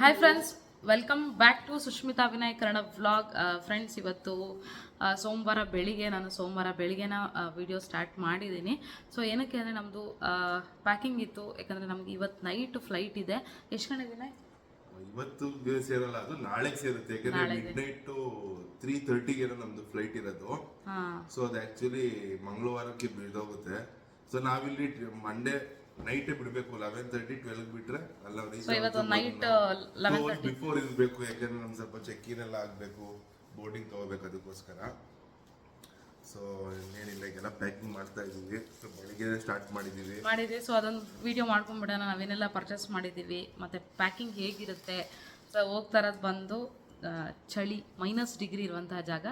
Hi friends welcome back to Sushmita Vinayak Kannada vlog friends ಇವತ್ತು ಸೋಮವಾರ ಬೆಳಿಗ್ಗೆ ನಾನು ಸೋಮವಾರ ಬೆಳಿಗ್ಗೆನ ವಿಡಿಯೋ ಸ್ಟಾರ್ಟ್ ಮಾಡಿದ್ದೀನಿ. ಸೊ ಏನಕ್ಕೆ ಅಂದರೆ ನಮ್ಮದು ಪ್ಯಾಕಿಂಗ್ ಇತ್ತು. ಯಾಕಂದರೆ ನಮ್ಗೆ ಇವತ್ತು ನೈಟ್ ಫ್ಲೈಟ್ ಇದೆ. ಎಷ್ಟು ಗಂಟೆ ವಿನಯ್ ಇವತ್ತು ದಿನ ಸೇರಲ್ಲ ಅದು ನಾಳೆ ಸೇರುತ್ತೆ. ಯಾಕಂದ್ರೆ ಮಿಡ್ ನೈಟ್ ತ್ರೀ ತರ್ಟಿಗೆ ನಮ್ದು ಫ್ಲೈಟ್ ಇರೋದು. ಹಾಂ. ಸೊ ಅದು ಆಕ್ಚುಲಿ ಮಂಗಳವಾರಕ್ಕೆ ಬೀಳ್ದೋಗುತ್ತೆ ಸೊ ನಾವಿಲ್ಲಿ ಮಂಡೇ ನೈಟೇ ಬಿಡಬೇಕು ಲೆವೆನ್ ತರ್ಟಿ ಟ್ವೆಲ್ವ್ ಬಿಟ್ರೆ ಅಲ್ಲ ಸೊ ಇವತ್ತು ನೈಟ್ ಬಿಫೋರ್ ಇರಬೇಕು ಯಾಕಂದ್ರೆ ನಮ್ಗೆ ಸ್ವಲ್ಪ ಚೆಕ್ ಇನ್ ಎಲ್ಲ ಆಗಬೇಕು ಬೋರ್ಡಿಂಗ್ ತಗೋಬೇಕು ಅದಕ್ಕೋಸ್ಕರ. ಸೊ ಇನ್ನೇನಿಲ್ಲ ಈಗೆಲ್ಲ ಪ್ಯಾಕಿಂಗ್ ಮಾಡ್ತಾ ಇದ್ದೀವಿ. ಸೊ ಬೆಳಿಗ್ಗೆ ಸ್ಟಾರ್ಟ್ ಮಾಡಿದ್ದೀವಿ. ಮಾಡಿದ್ವಿ. ಸೊ ಅದೊಂದು ವಿಡಿಯೋ ಮಾಡ್ಕೊಂಡ್ಬಿಡೋಣ ನಾವೇನೆಲ್ಲ ಪರ್ಚೇಸ್ ಮಾಡಿದ್ದೀವಿ. ಮತ್ತು ಪ್ಯಾಕಿಂಗ್ ಹೇಗಿರುತ್ತೆ? ಸೊ ಹೋಗ್ತಾ ಇರೋದು ಬಂದು ಚಳಿ ಮೈನಸ್ ಡಿಗ್ರಿ ಇರುವಂತಹ ಜಾಗ.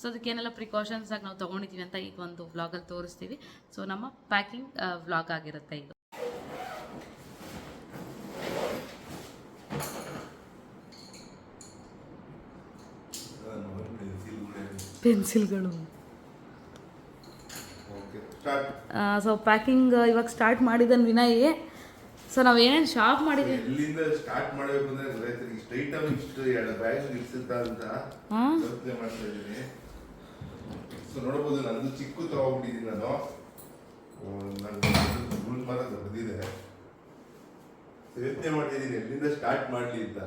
ಸೊ ಅದಕ್ಕೇನೆಲ್ಲ ಪ್ರಿಕಾಷನ್ಸ್ ಆಗಿ ನಾವು ತೊಗೊಂಡಿದ್ದೀವಿ ಅಂತ ಈಗ ಒಂದು ವ್ಲಾಗಲ್ಲಿ ತೋರಿಸ್ತೀವಿ. ಸೊ ನಮ್ಮ ಪ್ಯಾಕಿಂಗ್ ವ್ಲಾಗ್ ಆಗಿರುತ್ತೆ ಇದು. ಪೆನ್ಸಿಲ್ಗಳು. ಓಕೆ ಸ್ಟಾರ್ಟ್ ಸೊ ಪ್ಯಾಕಿಂಗ್ ಇವಾಗ ಸ್ಟಾರ್ಟ್ ಮಾಡಿದ್ದಾನೆ ವಿನಯ್. ಸೊ ನಾವು ಏನೇನು ಶಾಪ್ ಮಾಡಿದ್ದೀವಿ ಎಲ್ಲಿಂದ ಸ್ಟಾರ್ಟ್ ಮಾಡಬೇಕು ಅಂದ್ರೆ ರೈತರಿಗೆ ಸ್ಟ್ರೈಟ್ ಆಗಿ ಇಷ್ಟು ಎರಡು ಬ್ಯಾಗ್ ನಿಲ್ಸುತ್ತಾ ಅಂತ ಯೋಚನೆ ಮಾಡ್ತಾ ಇದ್ದೀನಿ. ಸೊ ನೋಡಬಹುದು ನಂದು ಚಿಕ್ಕ ತಗೊಂಡ್ಬಿಟ್ಟಿದ್ದೀನಿ ನಾನು. ನನ್ನ ಮರ ದೊಡ್ಡದಿದೆ. ಯೋಚನೆ ಮಾಡಿದ್ದೀನಿ ಎಲ್ಲಿಂದ ಸ್ಟಾರ್ಟ್ ಮಾಡಲಿ ಅಂತ.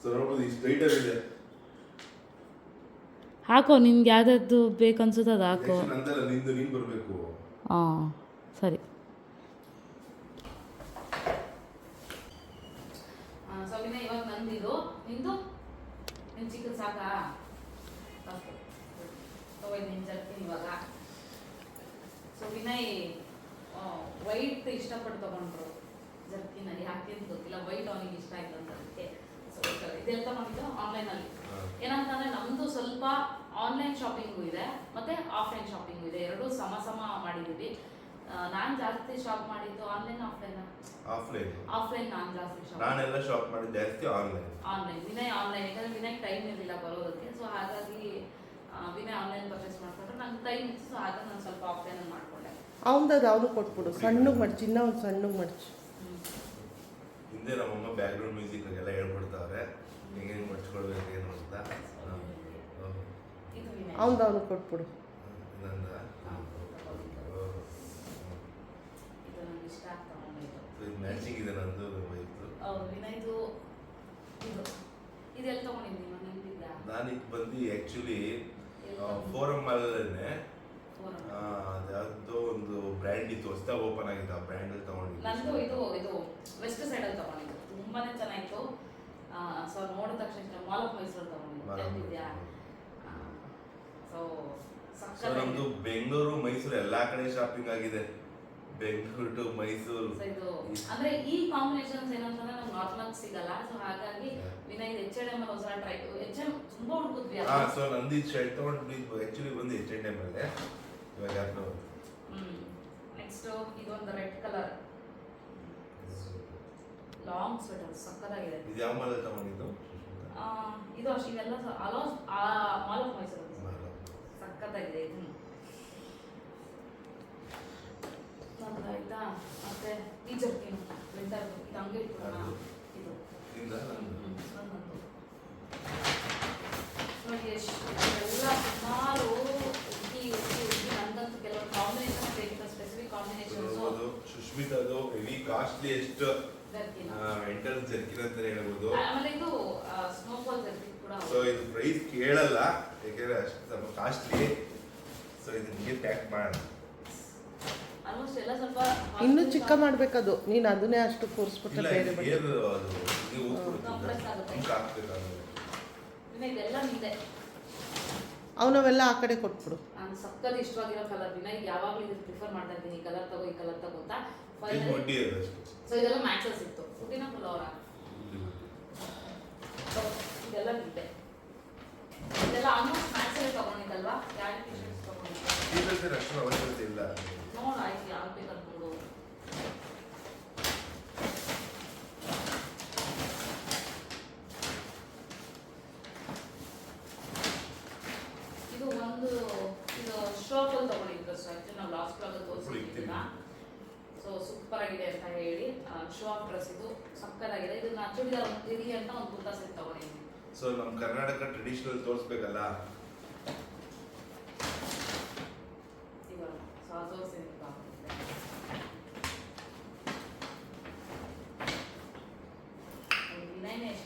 ಸೊ ನೋಡ್ಬೋದು ಈ ಸ್ಟ್ರೈಟ್ ಇದೆ. ಹಾಕೋ ನಿನ್ಗೆ ಯಾವ್ದಾದ್ದು ಬೇಕು ಅನ್ಸುತ್ತೆ ಅದು ಹಾಕೋ. ಹಾಂ ಸರಿ. ಇವಾಗ ನಂದಿದು. ನಿಂದು? ನಿನ್ ಚಿಕ್ಕದು ಸಾಕಾ? ಇವಾಗ. ಸೊ ವಿನಯ್ ವೈಟ್ ಇಷ್ಟಪಟ್ಟು ತಗೊಂಡ್ರು. ಜರ್ಕಿನ ಯಾಕೆ ಅಂತ ಗೊತ್ತಿಲ್ಲ. ವೈಟ್ ಅವನಿಗೆ ಇಷ್ಟ ಆಯ್ತು ಅಂತ ಅದಕ್ಕೆ. ಇದೆಲ್ಲ ಮಾಡಿದ್ದು ಆನ್ಲೈನಲ್ಲಿ ಏನಂತಂದ್ರೆ ನಮ್ದು ಸ್ವಲ್ಪ ಆನ್ಲೈನ್ ಶಾಪಿಂಗು ಇದೆ ಮತ್ತೆ ಆಫ್ಲೈನ್ ಶಾಪಿಂಗು ಇದೆ. ಎರಡೂ ಸಮ ಸಮ ಮಾಡಿದೀವಿ ನಾನು ಜಾಸ್ತಿ ಶಾಪ್ ಮಾಡಿದ್ದು ಆನ್ಲೈನ್ ಆಫ್ಲೈನ್ ಆಫ್ಲೈನ್ ಆಫ್ಲೈನ್ ನಾನು ಜಾಸ್ತಿ ಶಾಪ್ ನಾನೆಲ್ಲ ಶಾಪ್ ಮಾಡಿದ್ದು ಜಾಸ್ತಿ ಆನ್ಲೈನ್ ಆನ್ಲೈನ್ ವಿನಯ್ ಆನ್ಲೈನ್ ಯಾಕಂದ್ರೆ ವಿನಯ್ ಟೈಮ್ ಇರಲಿಲ್ಲ ಬರೋದಕ್ಕೆ ಸೊ ಹಾಗಾಗಿ ವಿನಯ್ ಆನ್ಲೈನ್ ಪರ್ಚೇಸ್ ಮಾಡ್ಕೊಂಡ್ರೆ. ನಂಗೆ ಟೈಮ್ ಇತ್ತು ಸೊ ಹಾಗಾಗಿ ನಾನು ಸ್ವಲ್ಪ ಆಫ್ಲೈನ್ ಮಾಡ್ಕೊಂಡೆ. ಅವನದು ಅವನು ಕೊಟ್ಬಿಡು. ಸಣ್ಣಗೆ ಮಡ್ಚಿ ಇನ್ನೂ ಒಂದು ಸಣ್ಣಗೆ ಮಡ್ಚಿ. ಹಿಂದೆ ನಮ್ಮಮ್ಮ ಬ್ಯಾಕ್ ಗ್ರೌಂಡ್ ಮ್ಯೂಸಿಕ್ ಎಲ್ಲ ಹೇಳ್ಬಿಡ್ತಾವ್ರೆ ಹೆಂಗೆ ಮಡ್ಚ್ಕೊಳ್ಬೇಕು ಏನು ಅಂತ. ಅವ್ನು ಇದು ವಿನಯ್ ಅವನದು ಅವನು ಕೊಟ್ಬಿಡು ನಂದ ಮ್ಯಾಚಿಂಗ್ ಇದೆ ನಂದು ವೈಫ್ದು ಹೌದು ವಿನಯ್ದು ಇದು ಇದೆಲ್ಲ ತಗೊಂಡಿದ್ದೀನಿ ನಾನು ಇದು ಬಂದು ಆ್ಯಕ್ಚುಲಿ ಫೋರಮ್ ಅಲ್ಲೇ. ಅದ್ಯಾವುದೋ ಒಂದು ಬ್ರ್ಯಾಂಡ್ ಇತ್ತು. ಹೊಸದಾಗಿ ಓಪನ್ ಆಗಿತ್ತು. ಆ ಬ್ರ್ಯಾಂಡಲ್ಲಿ ನಂದು ಇದು ಇದು ವೆಸ್ಟ್ ಸೈಡಲ್ಲಿ ತಗೊಂಡಿದ್ದು. ತುಂಬಾನೇ ಚೆನ್ನಾಗಿತ್ತು. ಸೊ ನೋಡಿದ ತಕ್ಷಣ ಮಾಲ್ ಆಫ್ ಮೈಸೂರು ತಗೊಂಡಿದ್ದೆ ಸೊ ಸೊ ನಮ್ದು ಬೆಂಗಳೂರು ಮೈಸೂರು ಎಲ್ಲಾ ಕಡೆ ಶಾಪಿಂಗ್ ಆಗಿದೆ. ಬೆಂಗಳೂರು ಟು ಮೈಸೂರು. ಅಂದ್ರೆ ಈ ಕಾಂಬಿನೇಷನ್ಸ್ ಏನಂತಂದ್ರೆ ನಮ್ಗೆ ನಾರ್ಮಲ್ ಸಿಗಲ್ಲ. ಸೊ ಹಾಗಾಗಿ ವಿನಯ್ ಎಚ್ ಎಡ್ ಎಂ ಅಲ್ಲಿ ಹೊಸ ಟ್ರೈ ಎಚ್ ಎಂ ತುಂಬಾ ಹುಡುಕಿದ್ವಿ ಸೊ ನಂದು ಶರ್ಟ್ ತಗೊಂಡು ಆಕ್ಚುಲಿ ಬಂದು ಎಚ್ ಎಂ ಎಂ ಅಲ್ಲೇ. ಇವಾಗ ಯಾಕೆ ನೆಕ್ಸ್ಟ್ ಇದೊಂದು ರೆಡ್ ಕಲರ್ ಲಾಂಗ್ ಸ್ವೆಟರ್ ಸಕ್ಕತ್ತಾಗಿದೆ. ಇದು ಯಾವ ಮಾಲ್ ತಗೊಂಡಿದ್ದು? ಇದು ಅಷ್ಟು ಇವೆಲ್ಲ ಅಲೌಸ್ ಮಾಲ್ ಆಫ್ ಮೈಸೂರು ಸಖತ್ತಾಗಿದೆ ಇದು ನಮ್ದು ಆಯ್ತಾ ಮತ್ತೆ ಈ ಜರ್ಕಿನ್ ವಿಂಟರ್ ಇದು ಹಂಗೆ ಇಟ್ಬಿಡೋಣ ಅದು. ಇದು ಇಂದ ನಂದು ಹ್ಮ್, ನನ್ನದು. ನೋಡಿ ಎಷ್ಟು ಎಲ್ಲ ಸುಮಾರು ಉದ್ದಿ ಉದ್ದಿ ಉದ್ದಿ ನಂದಂತೂ ಕೆಲವು ಕಾಂಬಿನೇಷನ್ ಬೇಕಿತ್ತು ಸ್ಪೆಸಿಫಿಕ್ ಕಾಂಬಿನೇಷನ್ಸು ನೋಡ್ಬೋದು ಸುಷ್ಮಿತಾದು ಹೆವಿ ಕಾಸ್ಟ್ಲಿ ಎಷ್ಟು? ಮೆಂಟಲ್ ಜರ್ಕಿನ್ ಅಂತ ಹೇಳ್ಬೋದು. ಸೊ ಇದು ಪ್ರೈಸ್ ಕೇಳಲ್ಲ ಯಾಕೆಂದ್ರೆ ಅಷ್ಟು ಸ್ವಲ್ಪ ಕಾಸ್ಟ್ಲಿ ಸೊ ಇದು ನಿಮಗೆ ಪ್ಯಾಕ್ ಮಾಡೋಣ. ಇನ್ನು ಎಲ್ಲ ಸ್ವಲ್ಪ ಇನ್ನೂ ಚಿಕ್ಕ ಮಾಡ್ಬೇಕದು. ನೀನು ಅದನ್ನೇ ಅಷ್ಟು ಇಲ್ಲ ಕೂರಿಸ್ಬಿಟ್ರೆ ಬೇರೆ ಅವನವೆಲ್ಲ ಆ ಕಡೆ ಕೊಟ್ಬಿಡು. ನಾನು ಸಕ್ಕತ್ ಇಷ್ಟವಾಗಿರೋ ಕಲರ್ ದಿನ ಯಾವಾಗಲೂ ಇದು ಪ್ರಿಫರ್ ಮಾಡ್ತಾ ಇದ್ದೀನಿ ಈ ಕಲರ್ ತಗೋ ಈ ಕಲರ್ ತಗೋ ಅಂತ ಇದು ಸೊ ಇದೆಲ್ಲ ಮ್ಯಾಚಸ್ ಇತ್ತು. ಅವರ ಸೊ ಇದೆಲ್ಲ ಇದೆಲ್ಲ ಆಲ್ಮೋಸ್ಟ್ ಮ್ಯಾಚಲ್ಲಿ ತಗೊಂಡಿದ್ದಲ್ವಾ? ಯಾವ ಟಿ ಶರ್ಟ್ಸ್ ತಗೊಂಡಿದ್ದೆ ಟೀಚರ್ಸ್ ಅಷ್ಟು ಅವಶ್ಯಕತೆ ಇಲ್ಲ. ನೋಡು ಆಯ್ತು ಯಾವ್ದು ಬೇಕಂತ ನೋಡು ಇದು ಒಂದು ಇದು ಶಾಪಲ್ಲಿ ತಗೊಂಡಿದ್ದು ಸೊ ಆ್ಯಕ್ಚುಲಿ ನಾವು ಲಾಸ್ಟ್ ಬ್ಲಾಗಲ್ಲಿ ತೋರಿಸಿದ್ದೀನ ಸೊ ಸೂಪರ್ ಆಗಿದೆ ಅಂತ ಹೇಳಿ ಶೋ ಆಫ್ ಡ್ರೆಸ್ ಇದು ಸಕ್ಕತ್ತಾಗಿದೆ ಇದನ್ನ ಚೂಡಿದಾರ್ ಇರಲಿ ಅಂತ ಒಂದು ಕುರ್ತಾ ಸೆಟ್ ತಗೊಂಡಿದ್ದೀನಿ ಸೊ ನಮ್ಮ ಕರ್ನಾಟಕ ಟ್ರೆಡಿಷನಲ್ ತೋರಿಸ್ಬೇಕಲ್ಲ?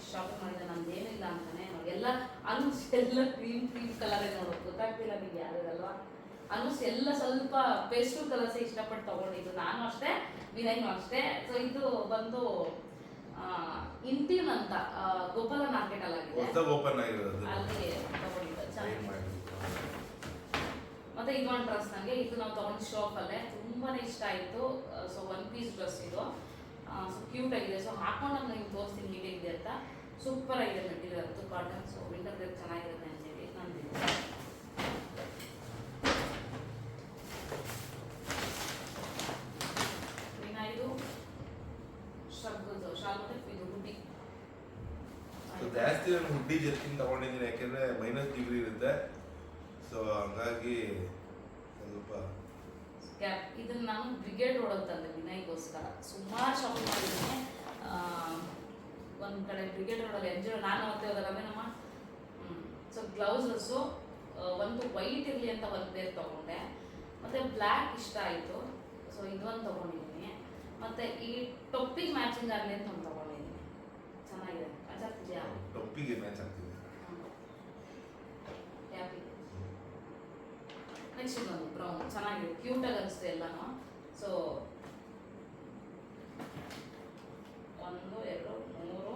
ಶಾಪಿಂಗ್ ಮಾಡಿದ ಏನಿಲ್ಲ ಅಂತಾನೆ. ಎಲ್ಲ ಆಲ್ಮೋಸ್ಟ್ ಎಲ್ಲ ಕ್ರೀಮ್ ಕ್ರೀಮ್ ಕಲರ್ ನೋಡೋದು. ಗೊತ್ತಾಗ್ತಿಲ್ಲ ನಿಮ್ಗೆ ಯಾವ್ದಲ್ವಾ ಆಲ್ಮೋಸ್ಟ್ ಎಲ್ಲ ಸ್ವಲ್ಪ ಪೇಸ್ಟಲ್ ಕಲರ್ಸ್ ಇಷ್ಟಪಟ್ಟು ತಗೊಂಡಿದ್ದು. ನಾನು ಅಷ್ಟೇ ವಿನಯ್ನು ಅಷ್ಟೇ. ಸೊ ಇದು ಬಂದು ಇಂಟೀನ್ ಅಂತ ಗೋಪಾಲ ಮಾರ್ಕೆಟ್ ಅಲ್ಲಾಗಿದೆ ಓಪನ್ ಆಗಿರೋದು. ಅಲ್ಲಿ ತಗೊಂಡಿದ್ದು. ಮತ್ತೆ ಇನ್ನೊಂದು ಡ್ರೆಸ್ ನನಗೆ ಇದು ನಾವು ತಗೊಂಡು ಶಾಪ್ ಅಲ್ಲೇ. ತುಂಬಾನೇ ಇಷ್ಟ ಆಯಿತು. ಸೊ ಒನ್ ಪೀಸ್ ಡ್ರೆಸ್ ಇದು. ಸೊ ಕ್ಯೂಟ್ ಆಗಿದೆ. ಸೊ ನಾನು ನಿಮ್ಗೆ ತೋರಿಸ್ತೀನಿ ಹೇಗಿದೆ ಅಂತ. ಸೂಪರ್ ಆಗಿದೆ ಮೆಟೀರಿಯಲ್ ಅದು ಕಾಟನ್ ಸೊ ವಿಂಟರ್ ವೇರ್ ಚೆನ್ನಾಗಿರುತ್ತೆ ಅಂತೇಳಿ ನಂದಿದೆ ಇನ್ನ ಇದು ಶಬ್ದದ್ದು ಶಾಲ್ ಮತ್ತೆ ಇದು ಹುಡಿ ಸೊ ಜಾಸ್ತಿ ನಾನು ಹುಡ್ಡಿ ಜರ್ಕಿನ್ ತಗೊಂಡಿದ್ದೀನಿ, ಯಾಕೆಂದ್ರೆ ಮೈನಸ್ ಡಿಗ್ರಿ ಇರುತ್ತೆ. ಸೊ ಹಂಗಾಗಿ ಸ್ವಲ್ಪ ಕ್ಯಾಪ್ ಇದನ್ನ ನಾನು ಬ್ರಿಗೇಡ್ ರೋಡ್ ತಂದೆ ವಿನಯ್ಗೋಸ್ಕರ ಸುಮಾರು ಶಾಪಿಂಗ್ ಮಾಡಿದ್ದೀನಿ. ಒಂದು ಕಡೆ ಬ್ರಿಗೇಡ್ ರೋಡಲ್ಲಿ ಎಂಜಾಯ್ ನಾನು ಮತ್ತೆ ಹೋದಾಗ ನಮ್ಮ ಸೊ ಗ್ಲೌಸಸ್ಸು ಒಂದು ವೈಟ್ ಇರಲಿ ಅಂತ ಒಂದು ಬೇರೆ ತಗೊಂಡೆ. ಮತ್ತು ಬ್ಲ್ಯಾಕ್ ಇಷ್ಟ ಆಯಿತು. ಸೊ ಇದೊಂದು ತಗೊಂಡಿದ್ದೀನಿ. ಮತ್ತೆ ಈ ಟೊಪ್ಪಿಗೆ ಮ್ಯಾಚಿಂಗ್ ಆಗಲಿ ಅಂತ ಒಂದು ತಗೊಂಡಿದ್ದೀನಿ ಚೆನ್ನಾಗಿದೆ. ಅಚಾಗ್ತಿದ್ಯಾ ಟೊಪ್ಪಿಗೆ ಮ್ಯಾಚ್ ಆಗ್ತಿದೆ. ನೆಕ್ಸ್ಟ್ ಇದೊಂದು ಬ್ರೌನ್ ಚೆನ್ನಾಗಿದೆ. ಕ್ಯೂಟಾಗಿ ಅನಿಸ್ತು ಎಲ್ಲನೂ. ಸೊ ಒಂದು ಎರಡು ಮೂರು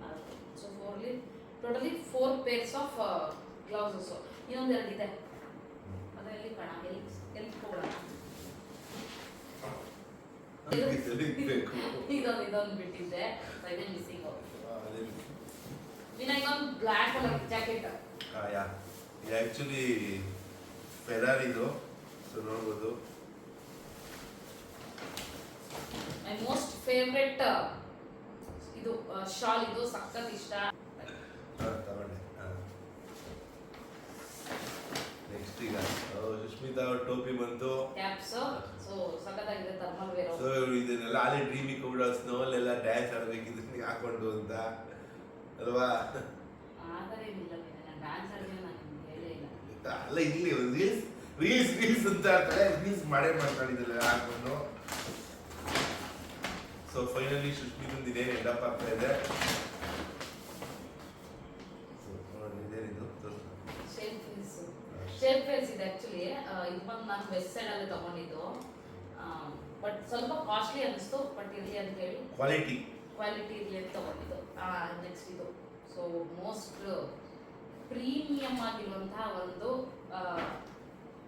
ನಾಲ್ಕು. So ಫೋರ್ಲಿ totally four pairs of gloves ಇನ್ನೊಂದು ಎರಡಿದೆ ಇದೆ ಅದರಲ್ಲಿ ಕಣ ಎಲ್ಲಿ ಎಲ್ಲಿ ಹೋಗೋಣ ಬೇಕು ಇದೊಂದು ಬಿಟ್ಟಿದ್ದೆ ಸೊ ಇದೇ ಮಿಸ್ಸಿಂಗ್ ವಿನಯ್ ಒಂದು ಬ್ಲ್ಯಾಕ್ ಕಲರ್ ಜಾಕೆಟ್ ಯಾ ಇದು ಆ್ಯಕ್ಚುಲಿ ಫೆರಾರಿದು ಸೊ ನೋಡ್ಬೋದು. ಮೈ ಮೋಸ್ಟ್ ಫೇವ್ರೆಟ್ ಇದು ಶಾಲ್ ಇದು ಸಖತ್ ಇಷ್ಟ ಹಾ, ತಗೊಂಡೆ ನೆಕ್ಸ್ಟ್ ಈಗ. ಆ, ಸುಷ್ಮಿತಾ ಅವ್ರ ಟೋಪಿ ಬಂತು. ಕ್ಯಾಪ್ಸ್ ಸೊ ಸಖತ್ತಾಗಿದೆ ಥರ್ಮಲ್ ವೇರ್ ಸೊ ಇದನ್ನೆಲ್ಲ ಆಲೆ ಡ್ರೀಮಿ ಕೂಡ ಸ್ನೋಲೆಲ್ಲ ಡ್ಯಾನ್ಸ್ ಆಡ್ಬೇಕು ಇದನ್ನ ಹಾಕೊಂಡು ಅಂತ. ಅಲ್ವಾ? ಅಲ್ಲ ಇಲ್ಲಿ ಒಂದು ರೀಲ್ಸ್ ರೀಲ್ಸ್ ರೀಲ್ಸ್ ಅಂತ ಹೇಳ್ತಾರೆ ರೀಲ್ಸ್ ಮಾಡೇ ಮಾಡ್ಕೊಂಡಿದ್ದಲ್ಲ ಹಾಕೊಂಡು ಸೊ ಫೈನಲಿ ಸುಷ್ಮಿತಂದು ಇದೇನು ಎಂಡಪ್ ಆಗ್ತಾ ಇದೆ. ಆ್ಯಕ್ಚುಲಿ ಇದು ಸೈಡ್ ಅಲ್ಲಿ ವೆಸ್ಟ್ ಸೈಡಲ್ಲಿ ತಗೊಂಡಿದ್ದು. ಬಟ್ ಸ್ವಲ್ಪ ಕಾಸ್ಟ್ಲಿ ಅನಿಸ್ತು ಬಟ್ ಇರಲಿ ಅಂತ ಹೇಳಿ. ಕ್ವಾಲಿಟಿ ಕ್ವಾಲಿಟಿ ಇರಲಿ ಅಂತ ತಗೊಂಡಿದ್ದು. ನೆಕ್ಸ್ಟ್ ಇದು. ಸೊ ಮೋಸ್ಟ್ ಪ್ರೀಮಿಯಂ ಆಗಿರುವಂತಹ ಒಂದು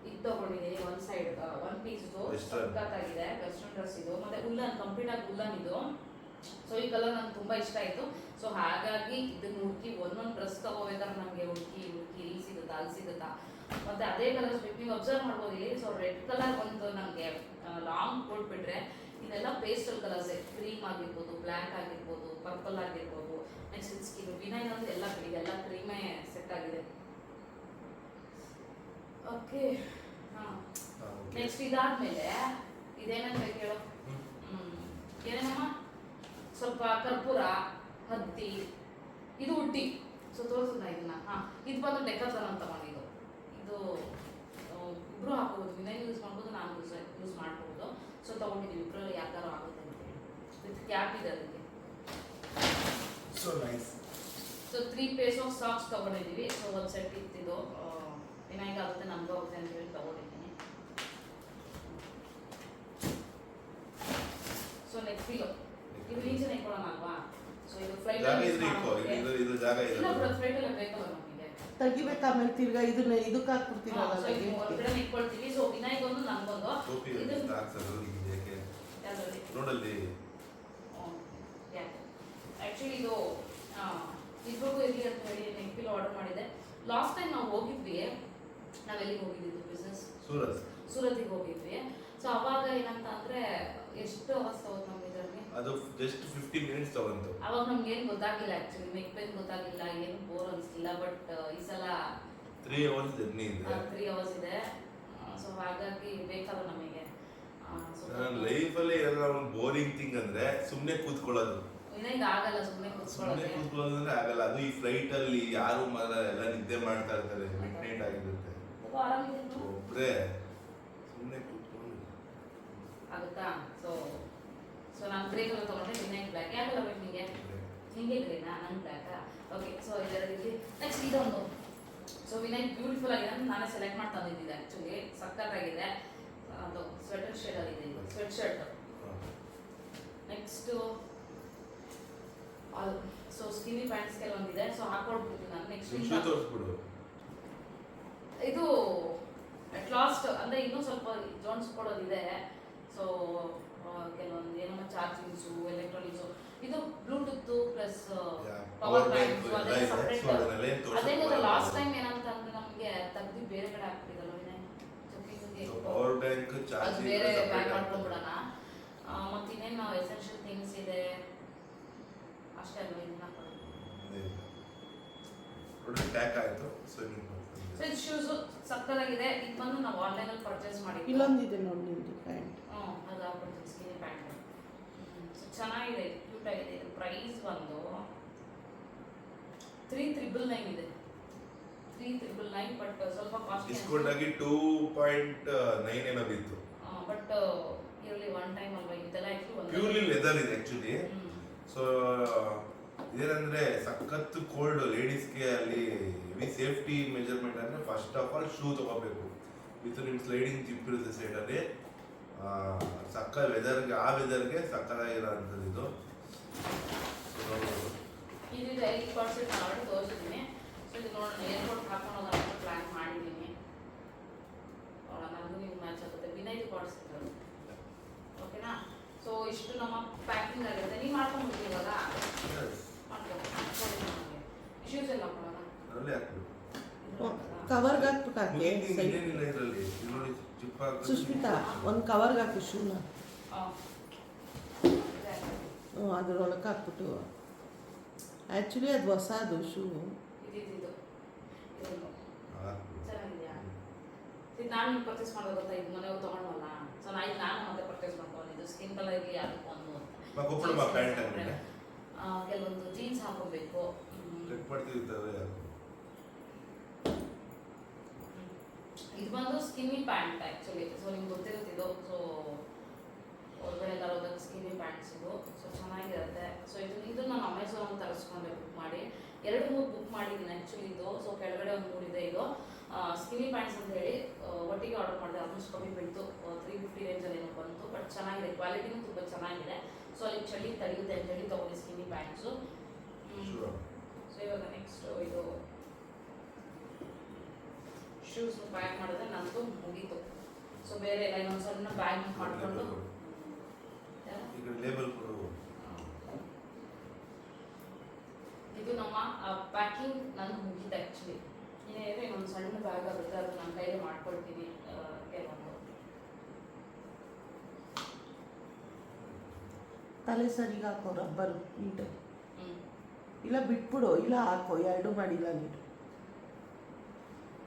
ಇದು ತಗೊಂಡಿದ್ದೀನಿ ಒನ್ ಸೈಡ್ ಒನ್ ಪೀಸ್ ಆಗಿದೆ ಸಖತ್ತಾಗಿದೆ ವೆಸ್ಟರ್ನ್ ಡ್ರೆಸ್ ಇದು. ಮತ್ತೆ ಉಲ್ಲನ್ ಕಂಪ್ಲೀಟ್ ಆಗಿ ಉಲ್ಲನ್ ಇದು. ಸೊ ಈ ಕಲರ್ ನಂಗೆ ತುಂಬಾ ಇಷ್ಟ ಆಯ್ತು. ಸೊ ಹಾಗಾಗಿ ಇದನ್ನ ಹುಡುಕಿ ಒಂದೊಂದು ಡ್ರೆಸ್ ತಗೋಬೇಕಾದ್ರೆ ನಮಗೆ ಹುಡುಕಿ ಹುಡುಕಿ ಇಲ್ಲಿ ಸಿಗುತ್ತಾ ಅಲ್ಲಿ ಸಿಗುತ್ತಾ. ಮತ್ತೆ ಅದೇ ಕಲರ್ಸ್ ಬೇಕು ನೀವು ಅಬ್ಸರ್ವ್ ಮಾಡ್ಬೋದು. ಇಲ್ಲಿ ಸೊ ರೆಡ್ ಕಲರ್ ಒಂದು ನನಗೆ ಲಾಂಗ್ ಕೊಟ್ಬಿಟ್ರೆ ಇದೆಲ್ಲ ಪೇಸ್ಟಲ್ ಕಲರ್ಸ್ ಕ್ರೀಮ್ ಆಗಿರ್ಬೋದು ಬ್ಲ್ಯಾಕ್ ಆಗಿರ್ಬೋದು ಪರ್ಪಲ್ ಆಗಿರ್ಬೋದು ನೆಕ್ಸ್ಟ್ ಸ್ಕಿನ್ ವಿನಯ್ ಅಂದ್ರೆ ಎಲ್ಲ ಇದೆಲ್ಲ ಕ್ರೀಮೇ ಸೆಟ್ ಆಗಿದೆ. ಓಕೆ ಹಾಂ. ನೆಕ್ಸ್ಟ್ ಇದಾದ್ಮೇಲೆ ಇದೇನಂತ ಹೇಳೋ? ಹ್ಮ್. ಏನೇನಮ್ಮ ಸ್ವಲ್ಪ ಕರ್ಪೂರ ಹತ್ತಿ ಇದು ಉಟ್ಟಿ ಸೊ ತೋರಿಸ್ತಾ ಇದನ್ನ? ಹಾ. ಇದು ಬಂದು ಡೆಕತ್ಲನ್ ಅಂತ ತಗೊಂಡಿದ್ದು. ಇದು ಇಬ್ಬರು ಹಾಕೋಬೋದು. ವಿನಯ್ ಯೂಸ್ ಮಾಡ್ಬೋದು ನಾನು ಯೂಸ್ ಯೂಸ್ ಮಾಡ್ಬೋದು. ಸೊ ತಗೊಂಡಿದ್ದೀವಿ ಇಬ್ರಲ್ಲಿ ಯಾವ್ದಾರು ಆಗುತ್ತೆ ಅಂತ ಹೇಳಿ. ವಿತ್ ಕ್ಯಾಪ್ ಇದೆ ಅದಕ್ಕೆ. So nice so three pairs of socks ತಗೊಂಡಿದ್ದೀವಿ ಸೊ ಒಂದು ಸೆಟ್ ಇತ್ತಿದ್ದು ವಿನಾಯಕ ಆಗುತ್ತೆ ನಮಗೂ ಆಗುತ್ತೆ ಅಂತ ಹೇಳಿ ತಗೊಂಡಿದ್ದೀನಿ. ಸೊ ನೆಕ್ಸ್ಟ್ ಇದು ಇದು ರೀಸನ್ ಇಟ್ಕೊಳ್ಳೋಣ ಅಲ್ವಾ? ಸೊ ಇದು ಫ್ಲೈಟ್ ಇದು ಜಾಗ ಇಲ್ಲ ಬಿಡು ಫ್ಲೈಟ್ ಎಲ್ಲ ಬೇಕಲ್ಲ ತೆಗಿಬೇಕು ಆಮೇಲೆ ತಿರ್ಗಾ ಇದನ್ನ ಇದಕ್ಕೆ ಹಾಕ್ಬಿಡ್ತೀರಲ್ಲ ಇದು ಹೊರಗಡೆ ಇಟ್ಕೊಳ್ತೀವಿ ಸೊ ವಿನಾಯಕ್ ಒಂದು ನನ್ಗೊಂದು ಟೋಪಿ ಇದು ಹಾಕ್ಸೋದು ಯಾಕೆ? ಯಾವ್ದ್ರಲ್ಲಿ? ನೋಡಲ್ಲಿ. ಆಕ್ಚುಲಿ ಇದು ಇಬ್ಬರಿಗೂ ಇರಲಿ ಅಂತ ಹೇಳಿ ನೆಕ್ಪಿಲ್ ಆರ್ಡರ್ ಮಾಡಿದೆ. ಲಾಸ್ಟ್ ಟೈಮ್ ನಾವು ಹೋಗಿದ್ವಿ. ನಾವೆಲ್ಲಿಗೆ ಹೋಗಿದ್ದಿದ್ದು ಬಿಸ್ನೆಸ್ ಸೂರತ್. ಸೂರತ್ಗೆ ಹೋಗಿದ್ವಿ. ಸೊ ಅವಾಗ ಏನಂತ ಅಂದ್ರೆ ಎಷ್ಟು ಅವರ್ಸ್ ತಗೋದು ನಮ್ಗೆ ಇದರಲ್ಲಿ ಅದು ಜಸ್ಟ್ ಫಿಫ್ಟಿ ಮಿನಿಟ್ಸ್ ತಗೊಂತು. ಅವಾಗ ನಮ್ಗೆ ಏನು ಗೊತ್ತಾಗಿಲ್ಲ ಆಕ್ಚುಲಿ ನೆಕ್ ಪೇನ್ ಗೊತ್ತಾಗಿಲ್ಲ ಏನು ಬೋರ್ ಅನಿಸ್ಲಿಲ್ಲ ಬಟ್ ಈ ಸಲ ತ್ರೀ ಅವರ್ಸ್ ಜರ್ನಿ ಇದೆ. ತ್ರೀ ಅವರ್ಸ್ ಇದೆ. ಸೊ ಹಾಗಾಗಿ ಬೇಕಲ್ಲ ನಮಗೆ. ಲೈಫಲ್ಲಿ ಎಲ್ಲ ಒಂದು ಬೋರಿಂಗ್ ಥಿಂಗ್ ಅಂದ್ರೆ ಸುಮ್ಮನೆ ಕೂತ್ಕೊಳ್ಳೋದು. ಆಗಲ್ಲ ಸುಮ್ಮನೆ ಸುಮ್ಮನೆ ಕೂತ್ಕೊಳ್ಳೋದೆ ಅಂದ್ರೆ ಆಗಲ್ಲ. ಅದು ಈ ಫ್ಲೈಟ್ ಅಲ್ಲಿ ಯಾರು ಮರ ಎಲ್ಲ ನಿದ್ದೆ ಮಾಡ್ತಾ ಇರ್ತಾರೆ ಮಿಡ್ ನೈಟ್ ಆಗಿರುತ್ತೆ ಸ್ವಲ್ಪ ಆಗುತ್ತಾ? ಸೊ ಸೊ ನಾನು ಗ್ರೇ ಕಲರ್ ತೊಗೊಂಡ್ರೆ ನಿನ್ನೆ ಬ್ಲ್ಯಾಕ್ ಯಾವ ಕಲರ್ ಬೇಕು ನಿಮಗೆ ನಿಮಗೆ ಗ್ರೇನಾ ನಂಗೆ ಬ್ಲ್ಯಾಕಾ ಓಕೆ ಸೊ ಇದರಲ್ಲಿ ನೆಕ್ಸ್ಟ್ ಇದೊಂದು. ಸೊ ವಿನಾಯಕ್ ಬ್ಯೂಟಿಫುಲ್ ಆಗಿದೆ ಅಂತ ನಾನೇ ಸೆಲೆಕ್ಟ್ ಮಾಡಿ ತಂದಿದ್ದೆ ಆ್ಯಕ್ಚುಲಿ ಸಕ್ಕತ್ತಾಗಿದೆ ಅದು ಸ್ವೆಟರ್ ಶೇಡಲ್ಲಿದೆ ಇದು sweatshirt next so skinny pants ಕೆಲವೊಂದಿದೆ. So ಹಾಕೊಳ್ಬಿಡ್ತೀನಿ ನಾನು ನೆಕ್ಸ್ಟ್ ಇದು. ಅಟ್ ಲಾಸ್ಟ್ ಅಂದರೆ ಇನ್ನೂ ಸ್ವಲ್ಪ ಜೋಡಿಸ್ಕೊಳ್ಳೋದಿದೆ ಸೊ ಕೆಲವೊಂದು ಏನೋ ಚಾರ್ಜಿಂಗ್ಸು ಎಲೆಕ್ಟ್ರಾನಿಕ್ಸು ಇದು Bluetooth plus power power bank bank ಅದೇನಿದೆ last time ಏನಂತ ಅಂದ್ರೆ ನಮಗೆ ತೆಗ್ದು ಬೇರೆ ಕಡೆ ಹಾಕ್ತಿದ್ದಲ್ಲ ಪವರ್ ಬ್ಯಾಂಕ್ ಚಾರ್ಜಿಂಗ್ ಚಾರ್ಜ್ ಬೇರೆ ಬ್ಯಾಂಕ್ ಮಾಡ್ಕೊಂಡ್ಬಿಡೋಣ. ಮತ್ತೆ ಇನ್ನೇನು ಎಸೆನ್ಷಿಯಲ್ ಥಿಂಗ್ಸ್ ಇದೆ? ಅಷ್ಟೇ ಅಲ್ವಾ ಇದನ್ನ ಟ್ಯಾಕ್ ಆಯ್ತು. ಸೊ ಸೊ ಇದು ಶೂಸು ಸಕ್ಕತ್ತಾಗಿದೆ. ಇದು ಬಂದು ನಾವು ಆನ್ಲೈನಲ್ಲಿ ಪರ್ಚೇಸ್ ಮಾಡಿ ಇಲ್ಲೊಂದಿದೆ ನೋಡಿ ನಿಮ್ಮದು ಪ್ಯಾಂಟ್ ಹ್ಞೂ ಅದು ಹಾಕ್ಬಿಡ್ತೀನಿ ಸ್ಕಿನ್ ಪ್ಯಾಂಟ್ ಸೊ ಚೆನ್ನಾಗಿದೆ ಕ್ಯೂಟ್ ಆಗಿದೆ. ಇದು ಪ್ರೈಸ್ ಬಂದು ತ್ರೀ ತ್ರಿಬಲ್ ನೈನ್ ಇದೆ. ತ್ರೀ ತ್ರಿಬಲ್ ನೈನ್ ಬಟ್ ಸ್ವಲ್ಪ ಡಿಸ್ಕೌಂಟ್ ಕಾಸ್ಟ್ಲಿ ಆಗಿ ಟೂ ಪಾಯಿಂಟ್ ನೈನ್ ಏನೋ ಬಿತ್ತು. ಬಟ್ ಇರಲಿ ಒನ್ ಟೈಮ್ ಅಲ್ವಾ ಇದೆಲ್ಲ ಆ್ಯಕ್ಚುಲಿ ಪ್ಯೂರ್ಲಿ ಲೆದರ್ ಇದೆ ಆಕ್ಚುಲಿ ಹ್ಞೂ ಸೊ ಇದೇನಂದ್ರೆ ಸಖತ್ ಕೋಲ್ಡ್ ಲೇಡೀಸ್ಗೆ ಅಲ್ಲಿ ಹೆವಿ ಸೇಫ್ಟಿ ಮೆಜರ್ಮೆಂಟ್ ಅಂದ್ರೆ ಫಸ್ಟ್ ಆಫ್ ಆಲ್ ಶೂ ತಗೋಬೇಕು. ವಿತ್ ನಿಮ್ ಸ್ಲೈಡಿಂಗ್ ಜಿಪ್ ಇರುತ್ತೆ ಸೈಡ್ ಅಲ್ಲಿ. ಆ, ಸಕ್ಕ ವೆದರ್ಗೆ ಆ ವೆದರ್ಗೆ ಸಕ್ಕತ್ತಾಗಿರೋಂಥದ್ದು ಇದು. So, ಇದು ಐದು ಪರ್ಸೆಂಟ್ ತೋರಿಸಿದ್ದೀನಿ. ಸೊ ಇದು ನೋಡೋಣ ಏರ್ಪೋರ್ಟ್ ಹಾಕೊಂಡು ಹೋಗೋಣ ಅಂತ ಪ್ಲ್ಯಾನ್ ಮಾಡಿದ್ದೀನಿ. ನೋಡೋಣ ನನಗೂ ನಿಮ್ಗೆ ಮ್ಯಾಚ್ ಆಗುತ್ತೆ. ಓಕೆನಾ ಸೊ ಇಷ್ಟು ನಮ್ಮ ಪ್ಯಾಕಿಂಗ್ ಆಗುತ್ತೆ. ನೀವು ಮಾಡ್ಕೊಂಡ್ಬಿಡ್ತೀವಿ ಇವಾಗ? Yes, ಇಶ್ಯೂಸ್ ಎಲ್ಲ ಕೊಡೋಣ. ಅದ್ರಲ್ಲೇ ಕವರ್ಗೆ ಹಾಕ್ಬಿಟ್ಟು ಹಾಕಿ. ಇದು ಸುಷ್ಮಿತಾ ಒಂದು ಕವರ್ಗೆ ಹಾಕಿ ಶೂನ. ಹಾಂ ಹ್ಞೂ ಅದ್ರೊಳಗೆ ಹಾಕ್ಬಿಟ್ಟು. ಆ್ಯಕ್ಚುಲಿ ಅದು ಹೊಸದು ಶೂ. ಇದು ನಾನು ಪರ್ಚೇಸ್ ಮಾಡೋದು ಗೊತ್ತಾ? ಇದು ಮನೆಗೆ ತೊಗೊಂಡವಲ್ಲ? ಸೊ ನಾ ನಾನು ಮತ್ತೆ ಪರ್ಚೇಸ್ ಮಾಡ್ಕೊಂಡಿದ್ದು ಸ್ಕಿನ್ ಒಂದು ಮಾ ಪ್ಯಾಂಟ್ ಹಂಗೆ ಆ, ಕೆಲವೊಂದು ಜೀನ್ಸ್ ಹಾಕೋಬೇಕು ಹ್ಮ್. ಕಟ್ ಮಾಡ್ತಿರ್ತಾರೆ ಇದು ಬಂದು ಸ್ಕಿನ್ನಿ ಪ್ಯಾಂಟ್ ಆ್ಯಕ್ಚುಲಿ ಸೊ ನಿಮ್ಗೆ ಗೊತ್ತಿರುತ್ತಿದ್ದು ಸೊ ಹೊರಗಡೆ ಎಲ್ಲ ಹೋದಾಗ ಸ್ಕಿನ್ನಿ ಪ್ಯಾಂಟ್ಸ್ ಇದು. ಸೊ ಚೆನ್ನಾಗಿರುತ್ತೆ. ಸೊ ಇದು ಇದು ನಾನು ಅಮೆಝಾನ್ ತರಿಸ್ಕೊಂಡೆ ಬುಕ್ ಮಾಡಿ. ಎರಡು ಮೂರು ಬುಕ್ ಮಾಡಿದ್ದೀನಿ ಆ್ಯಕ್ಚುಲಿ ಇದು. ಸೊ ಕೆಳಗಡೆ ಒಂದು ಮೂರಿದೆ ಇದು ಸ್ಕಿನ್ನಿ ಪ್ಯಾಂಟ್ಸ್ ಅಂತ ಹೇಳಿ ಒಟ್ಟಿಗೆ ಆರ್ಡರ್ ಮಾಡಿದೆ. ಆಲ್ಮೋಸ್ಟ್ ಕಮ್ಮಿ ಬೀಳ್ತು ತ್ರೀ ಫಿಫ್ಟಿ ರೇಂಜಲ್ಲಿ ಏನೋ ಬಂತು. ಬಟ್ ಚೆನ್ನಾಗಿದೆ. ಕ್ವಾಲಿಟಿನೂ ತುಂಬ ಚೆನ್ನಾಗಿದೆ. ಸೊ ಅಲ್ಲಿ ಚಳಿ ತಡೆಯುತ್ತೆ ಅಂತ ಹೇಳಿ ತೊಗೊಂಡು ಸ್ಕಿನ್ನಿ ಪ್ಯಾಂಟ್ಸು. ಸೊ ಇವಾಗ ನೆಕ್ಸ್ಟು ಇದು ಶೂಸ್ ಪ್ಯಾಕ್ ಮಾಡಿದ್ರೆ ನಂದು ಮುಗೀತು. ಸೊ ಬೇರೆ ಎಲ್ಲ ಇನ್ನೊಂದು ಸಣ್ಣ ಬ್ಯಾಗ್ ಮಾಡಿಕೊಂಡು ಈ ಲೇಬಲ್ ಕೊಡು. ಇದು ನಮ್ಮ ಪ್ಯಾಕಿಂಗ್ ನಂದು ಮುಗೀತು ಆ್ಯಕ್ಚುಲಿ ಇನ್ನೇನು ಇನ್ನೊಂದು ಸಣ್ಣ ಬ್ಯಾಗ್ ಆಗುತ್ತೆ ಅದು ನನ್ನ ಕೈಲಿ ಮಾಡ್ಕೊಳ್ತೀನಿ ಕೆಲವೊಂದು. ತಲೆ ಸರಿಗೆ ಹಾಕೋ ರಬ್ಬರು ನೀಟಾಗಿ ಹ್ಞೂ ಇಲ್ಲ ಬಿಟ್ಬಿಡು ಇಲ್ಲ ಹಾಕೋ ಎರಡು ಮಾಡಿಲ್ಲ ನೀನು.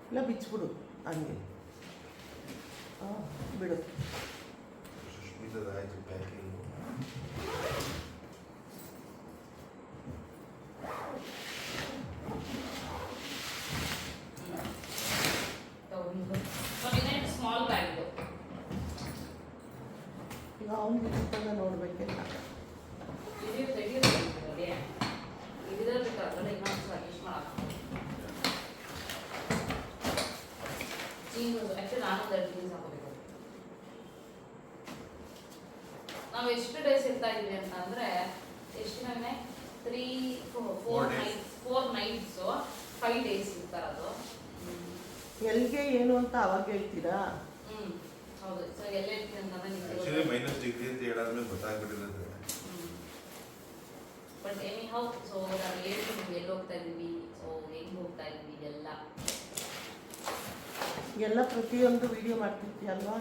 ಇಲ್ಲ ಬಿಚ್ಬಿಡು. ಹಂಗೆ. ಬಿಡು ಸುಷ್ಮಿತದ ಆಯ್ತು ಪ್ಯಾಕಿಂಗ್ ತಗೊಂಡು ಸೊ ಇನ್ನೇನು ಸ್ಮಾಲ್ ಬ್ಯಾಗ್ ಇದು ಈಗ ಅವ್ನು ಬಿಟ್ಟಿದ್ದಾಗ ನೋಡ್ಬೇಕೆಲ್ಲ ಇದು ತೆಗಿಯೋದು ನೋಡಿ ಇದಿರೋದಕ್ಕೆ ಅದರಲ್ಲಿ ಇನ್ನೊಂದು ಅಡ್ಜಸ್ಟ್ ಮಾಡೋಣ ಜೀನ್ಸ್ ಆ್ಯಕ್ಚುಲಿ ನಾನು ಒಂದು ಜೀನ್ಸ್ ಹಾಕೋಬೇಕು ನಾವು ಎಷ್ಟು ಇದೀವಿ ಅಂತಂದ್ರೆ ಎಷ್ಟು ದಿನ three four night nights four nights five days ಇರ್ತಾರದು ಎಲ್ಲಿಗೆ ಏನು ಅಂತ ಅವಾಗ ಹೇಳ್ತೀರಾ? ಹ್ಞೂ ಹೌದು. ಸೊ ಎಲ್ಲ ಇರ್ತೀನಿ ಅಂತಂದ್ರೆ ಆಕ್ಚುಲಿ ನಿಮಗೆ ಮೈನಸ್ ಡಿಗ್ರಿ ಅಂತ ಹೇಳಾದ್ಮೇಲೆ ಗೊತ್ತಾಗ್ಬಿಟ್ಟಿರುತ್ತೆ. ಬಟ್ ಎನಿ ಹೌ ಸೊ ನಾವು ಹೇಳ್ತೀವಿ ಎಲ್ಲಿ ಹೋಗ್ತಾ ಇದೀವಿ ಸೊ ಹೆಂಗ್ ಹೋಗ್ತಾ ಇದೀವಿ ಎಲ್ಲ ಎಲ್ಲ ಪ್ರತಿಯೊಂದು ವಿಡಿಯೋ ಮಾಡ್ತಿರ್ತೀಯಲ್ವಾ?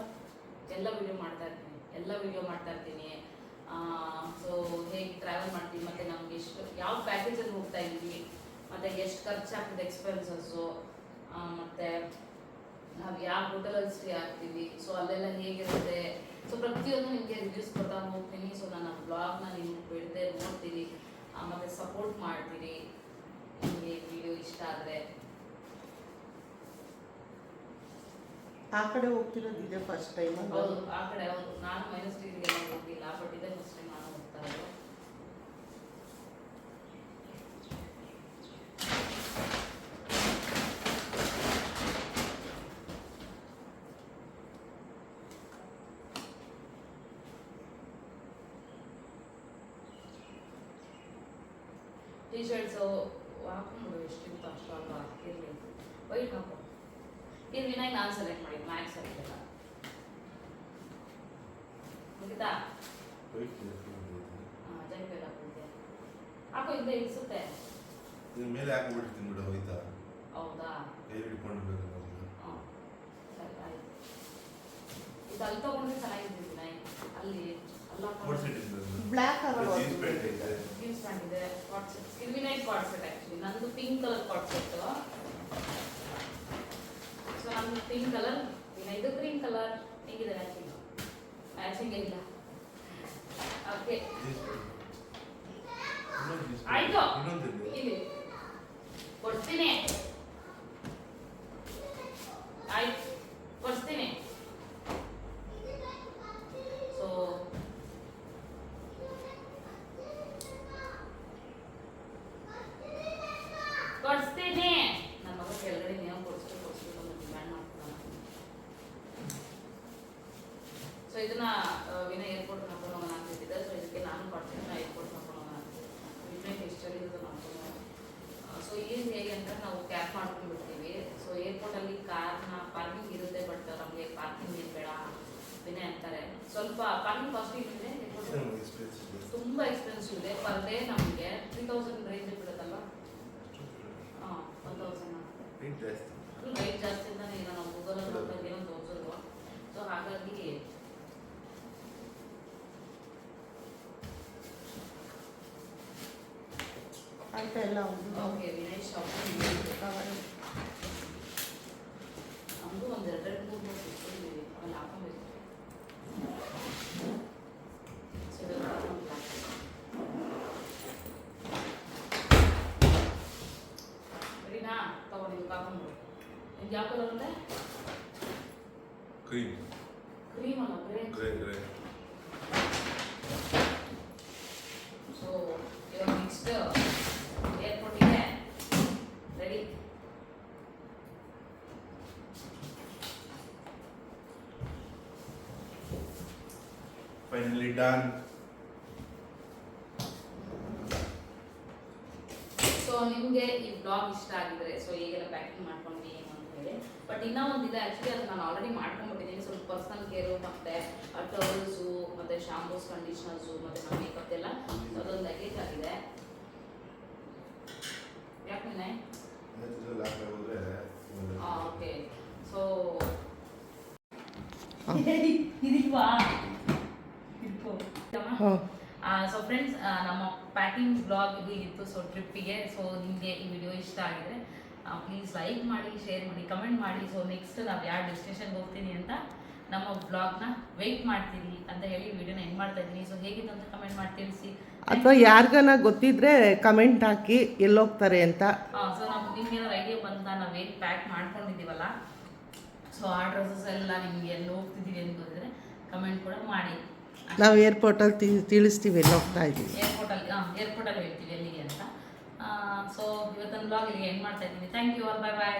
ಎಲ್ಲ ವಿಡಿಯೋ ಮಾಡ್ತಾ ಇರ್ತೀನಿ. ಎಲ್ಲ ವಿಡಿಯೋ ಮಾಡ್ತಾ ಇರ್ತೀನಿ. ಸೊ ಹೇಗೆ ಟ್ರಾವೆಲ್ ಮಾಡ್ತೀವಿ, ಮತ್ತೆ ನಮ್ಗೆ ಎಷ್ಟು, ಯಾವ ಪ್ಯಾಕೇಜಲ್ಲಿ ಹೋಗ್ತಾ ಇದೀವಿ ಮತ್ತೆ ಎಷ್ಟು ಖರ್ಚಾಗ್ತದೆ ಎಕ್ಸ್ಪೆನ್ಸಸ್ಸು ಮತ್ತೆ ನಾವು ಯಾವ ಹೋಟೆಲಲ್ಲಿ ಸ್ಟೇ ಆಗ್ತೀವಿ ಸೊ ಅಲ್ಲೆಲ್ಲ ಹೇಗಿರುತ್ತೆ ಸೊ ಪ್ರತಿಯೊಂದು ನಿಮಗೆ ರಿವ್ಯೂಸ್ ಕೊಡ್ತಾ ಹೋಗ್ತೀನಿ ಸೊ ನನ್ನ ಬ್ಲಾಗ್ನ ನೀವು ಬಿಡದೆ ನೋಡ್ತೀನಿ ಮತ್ತು ಸಪೋರ್ಟ್ ಮಾಡ್ತೀರಿ ನಿಮಗೆ ವಿಡಿಯೋ ಇಷ್ಟ ಆದರೆ. ಆ ಕಡೆ ಹೋಗ್ತಿರೋದು ಇದೆ ಫಸ್ಟ್ ಟೈಮ್ ಹೌದು ಆ ಕಡೆ ಹೌದು. ನಾನು ಮೈನಸ್ ಡಿಗ್ರಿಗೆ ಹೋಗಿಲ್ಲ ಬಟ್ ಇದೇ ಫಸ್ಟ್ ಟೈಮ್ ನಾನು ಹೋಗ್ತಾ ಇರೋದು. ಟೀ ಶರ್ಟ್ಸು ಹಾಕೊಂಡು ಎಷ್ಟಿತ್ತು ಅಷ್ಟು ಅಲ್ವಾ? ಇರಲಿ. ವೈಟ್ ಹಾಕೋ ಇದು ವಿನಾಯ್ ನಾನು ಸೆಲೆಕ್ಟ್ ಮಾಡಿ ಮ್ಯಾಕ್ಸ್ ಸೆಲೆಕ್ಟ್ ಮುಗಿತಾ? ಹಾಕಿದ್ದೆ ಹಾಕೋ ಇದ್ದೆ ಇಳಿಸುತ್ತೆ. ಇದು ಮೇಲೆ ಹಾಕ್ಬಿಡ್ತೀನಿ ಬಿಡು ಹೋಯ್ತಾ? ಹೌದಾ? ಕೈ ಹಿಡ್ಕೊಂಡು ಬೇಕು ಹಾಂ ಸರಿ ಆಯ್ತು. ಇದು ಅಲ್ಲಿ ತಗೊಂಡ್ರೆ ಚೆನ್ನಾಗಿದೆ ವಿನಾಯ್. ಅಲ್ಲಿ ಬ್ಲ್ಯಾಕ್ ಜೀನ್ಸ್ ಪ್ಯಾಂಟ್ ಇದೆ ಜೀನ್ಸ್ ಪ್ಯಾಂಟ್ ಇದೆ ಕಾಟ್ ಸೆಟ್ ಇದು ವಿನಾಯ್ ಕಾಟ್ ಸೆಟ್ ಆ್ಯಕ್ಚುಲಿ ನಂದು pink colour coat set so ನಮ್ದು ಪಿಂಕ್ ಕಲರ್ ಇದು ಗ್ರೀನ್ ಕಲರ್ ಹೆಂಗಿದೆ ಮ್ಯಾಚಿಂಗ್ ಮ್ಯಾಚಿಂಗ್ ಇಲ್ಲ. ಓಕೆ ಆಯ್ತು. ಇಲ್ಲಿ. ಕೊಡ್ತೀನಿ. ಆಯ್ತು. ಕೊಡ್ತೀನಿ ಸೊ ಕೊಡಿಸ್ತೀನಿ ನನ್ನ ಮಗ ಕೆಳಗಡೆ ನೀವು ಕೊಡಿಸ್ಬೇಕು ಕೊಡಿಸ್ಬೇಕು ಅಂತ ಡಿಮ್ಯಾಂಡ್ ಮಾಡ್ತಾನೆ ಸೊ ಇದನ್ನ ಆ, ವಿನಯ್ ಏರ್ಪೋರ್ಟ್ ಕರ್ಕೊಂಡು ಹೋಗೋಣ ಅಂತಿದ್ದೆ ಸೊ ಇದಕ್ಕೆ ನಾನು ಕೊಡ್ತೀನಿ ಏರ್ಪೋರ್ಟ್ ಕರ್ಕೊಂಡು ಹೋಗೋಣ ಅಂತಿದ್ದೆ ವಿನಯ್ ಹಿಸ್ಟರಿ ಇದು ಮಾಡ್ಕೊಂಡು ಸೊ ಇಲ್ಲಿ ಹೇಗೆ ಅಂತ ನಾವು ಕ್ಯಾಬ್ ಮಾಡ್ಕೊಂಡ್ಬಿಡ್ತೀವಿ. ಸೊ ಏರ್ಪೋರ್ಟಲ್ಲಿ ಕಾರ್ನ ಪಾರ್ಕಿಂಗ್ ಇರುತ್ತೆ ಬಟ್ ನಮಗೆ ಪಾರ್ಕಿಂಗ್ ಏನು ಬೇಡ ವಿನಯ್ ಅಂತಾರೆ. ಸ್ವಲ್ಪ ಪಾರ್ಕಿಂಗ್ ಕಾಸ್ಟ್ ಇದೆ ತುಂಬ ಎಕ್ಸ್ಪೆನ್ಸಿವ್ ಇದೆ. ಪರ್ ಡೇ ನಮಗೆ ತ್ರೀ ತೌಸಂಡ್ ರೇಂಜ್ ಬಿಡುತ್ತಲ್ಲ ಹಾಂ ಒನ್ ತೌಸಂಡ್ ಆಗುತ್ತೆ ರೇಟ್ ಜಾಸ್ತಿ. ಅಂತಾನೆ ಈಗ ನಾವು ಗೂಗಲಲ್ಲಿ ಒಂದು ಏನೋ ತೋರಿಸೋದು ಸೊ ಹಾಗಾಗಿ ಆಯ್ತಾ ಎಲ್ಲ ಓಕೆ ವಿನಯ್ ಶಾಪಿಂಗ್ ನಮಗೂ ಒಂದು ಎರಡೆರಡು ಮೂರು ಮೂರು ಸಿಕ್ಕಿದ್ದೀವಿ ಆಮೇಲೆ ಹಾಕೊಬೇಕು ಸೊ ಇದೆಲ್ಲ ಹಾಕೊಂಡು ರೆಡಿನಾ ತಗೊಂಡು ನೀವು ಹಾಕೊಂಡು ನಿಮ್ಗೆ ಯಾವ ಕಲರ್ ಇದೆ ಕ್ರೀಮ್ ಕ್ರೀಮ್ ಅಲ್ಲ ಗ್ರೇ ಗ್ರೇ ಗ್ರೇ ಸೊ ಇವಾಗ ನೆಕ್ಸ್ಟ್ ಏರ್ಪೋರ್ಟಿಗೆ ರೆಡಿ ಫೈನಲಿ done. ಸೊ ನಿಮಗೆ ಈ ಬ್ಲಾಗ್ ಇಷ್ಟ ಆಗಿದ್ರೆ ಸೊ ಈಗೆಲ್ಲ ಪ್ಯಾಕಿಂಗ್ ಮಾಡ್ಕೊಂಡ್ವಿ ಏನು ಅಂತ ಹೇಳಿ. ಬಟ್ ಇನ್ನೂ ಒಂದಿದೆ ಆ್ಯಕ್ಚುಲಿ ಅದು ನಾನು ಆಲ್ರೆಡಿ ಮಾಡ್ಕೊಂಡ್ಬಿಟ್ಟಿದ್ದೀನಿ ಸ್ವಲ್ಪ ಪರ್ಸನಲ್ ಕೇರು ಮತ್ತು ಟವಲ್ಸು ಮತ್ತು ಶಾಂಪೂಸ್ ಕಂಡೀಷನರ್ಸು ಮತ್ತು ನಮ್ಮ ಮೇಕಪ್ ಎಲ್ಲ. ಅದೊಂದು ಲಗೇಜ್ ಆಗಿದೆ. ಯಾಕೆ ಹಾಂ ಓಕೆ ಸೊ. ಇದಿಲ್ವಾ ಸೊ ಫ್ರೆಂಡ್ಸ್ ನಮ್ಮ ಪ್ಯಾಕಿಂಗ್ ಬ್ಲಾಗ್ ಇದು ಇತ್ತು ಸೊ ಟ್ರಿಪ್ಪಿಗೆ ಸೊ ನಿಮಗೆ ಈ ವಿಡಿಯೋ ಇಷ್ಟ ಆಗಿದೆ ಪ್ಲೀಸ್ ಲೈಕ್ ಮಾಡಿ ಶೇರ್ ಮಾಡಿ ಕಮೆಂಟ್ ಮಾಡಿ. ಸೊ ನೆಕ್ಸ್ಟ್ ನಾವು ಯಾವ ಡೆಸ್ಟಿನೇಷನ್ಗೆ ಹೋಗ್ತೀನಿ ಅಂತ ನಮ್ಮ ಬ್ಲಾಗ್ನ ವೆಯ್ಟ್ ಮಾಡ್ತೀನಿ ಅಂತ ಹೇಳಿ ವಿಡಿಯೋನ ಎಂಡ್ ಮಾಡ್ತಾ ಇದ್ದೀನಿ. ಸೊ ಹೇಗಿದೆ ಅಂತ ಕಮೆಂಟ್ ಮಾಡಿ ತಿಳಿಸಿ. ಅಥವಾ ಯಾರಿಗಾನ ಗೊತ್ತಿದ್ರೆ ಕಮೆಂಟ್ ಹಾಕಿ ಎಲ್ಲೋಗ್ತಾರೆ ಅಂತ. ಸೊ ನಾವು ನಿಮ್ಗೆ ಏನಾದ್ರು ಐಡಿಯಾ ಬಂತ ಏನು ಪ್ಯಾಕ್ ಮಾಡ್ಕೊಂಡಿದ್ದೀವಲ್ಲ ಸೊ ಆ ಡ್ರೆಸ್ಸಸ್ ಎಲ್ಲ ನಿಮಗೆ ಎಲ್ಲಿ ಹೋಗ್ತಿದ್ದೀವಿ ಅಂತ ಗೊತ್ತಿದ್ರೆ ಕಮೆಂಟ್ ಕೂಡ ಮಾಡಿ. ನಾವು ಏರ್ಪೋರ್ಟಲ್ಲಿ ತಿ, ತಿಳಿಸ್ತೀವಿ ಎಲ್ಲೋಗ್ತಾ ಇದ್ದೀವಿ. ಏರ್ಪೋರ್ಟಲ್ಲಿ ಹಾಂ ಏರ್ಪೋರ್ಟಲ್ಲಿ ಹೇಳ್ತೀವಿ ಎಲ್ಲಿಗೆ ಅಂತ. ಸೊ ಇವತ್ತೊಂದು ಬ್ಲಾಗ್ ಇಲ್ಲಿಗೆ ಎಂಡ್ ಮಾಡ್ತಾ ಇದ್ದೀನಿ. Thank you all bye bye